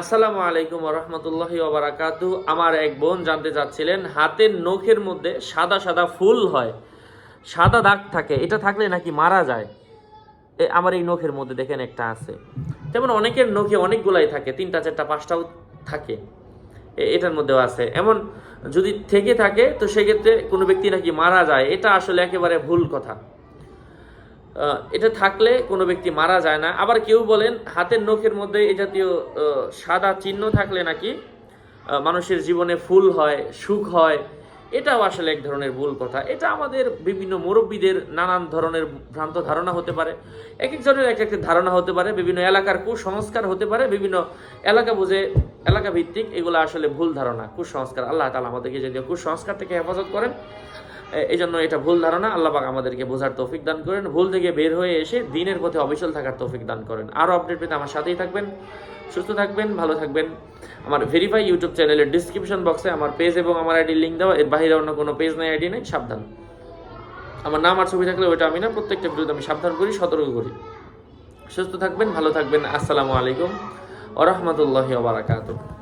আসসালামু আলাইকুম রহমতুল্লাহি ওবরাকাতু আমার এক বোন জানতে চাচ্ছিলেন, হাতের নখের মধ্যে সাদা সাদা ফুল হয়, সাদা দাগ থাকে, এটা থাকলে নাকি মারা যায়? এ, আমার এই নখের মধ্যে দেখেন একটা আছে। তেমন অনেকের নখে অনেকগুলাই থাকে, তিনটা, চারটা, পাঁচটাও থাকে এটার মধ্যেও আছে। এমন যদি থেকে থাকে, তো সেক্ষেত্রে কোনো ব্যক্তি নাকি মারা যায়, এটা আসলে একেবারে ভুল কথা। এটা থাকলে কোনো ব্যক্তি মারা যায় না। আবার কেউ বলেন, হাতের নখের মধ্যে এই জাতীয় সাদা চিহ্ন থাকলে নাকি মানুষের জীবনে ফুল হয়, সুখ হয়। এটাও আসলে এক ধরনের ভুল কথা। এটা আমাদের বিভিন্ন মুরব্বীদের নানান ধরনের ভ্রান্ত ধারণা হতে পারে। এক একজনের এক একটা ধারণা হতে পারে। বিভিন্ন এলাকার কুসংস্কার হতে পারে। বিভিন্ন এলাকা বুঝে এলাকা ভিত্তিক এগুলো আসলে ভুল ধারণা, কুসংস্কার। আল্লাহ তালা আমাদেরকে যদি কুসংস্কার থেকে হেফাজত করেন এই জন্য এটা ভুল ধারণা। আল্লাহ পাক আমাদেরকে বোঝার তৌফিক দান করেন। ভুল থেকে বের হয়ে এসে দিনের পথে অবিচল থাকার তৌফিক দান করেন। আরও আপডেট পেতে আমার সাথেই থাকবেন। সুস্থ থাকবেন, ভালো থাকবেন। আমার ভেরিফাই ইউটিউব চ্যানেলের ডিসক্রিপশন বক্সে আমার পেজ এবং আমার আইডি লিঙ্ক দেওয়া। এর বাইরে অন্য কোনো পেজ নেই আইডি নেই, সাবধান। আমার নাম আর ছবি থাকলে ওইটা আমি না, প্রত্যেকটা ভিডিওতে আমি সাবধান করি, সতর্ক করি। সুস্থ থাকবেন, ভালো থাকবেন। আসসালামু আলাইকুম। ওরহমতুল্লাহি ওবরাকাতুহ।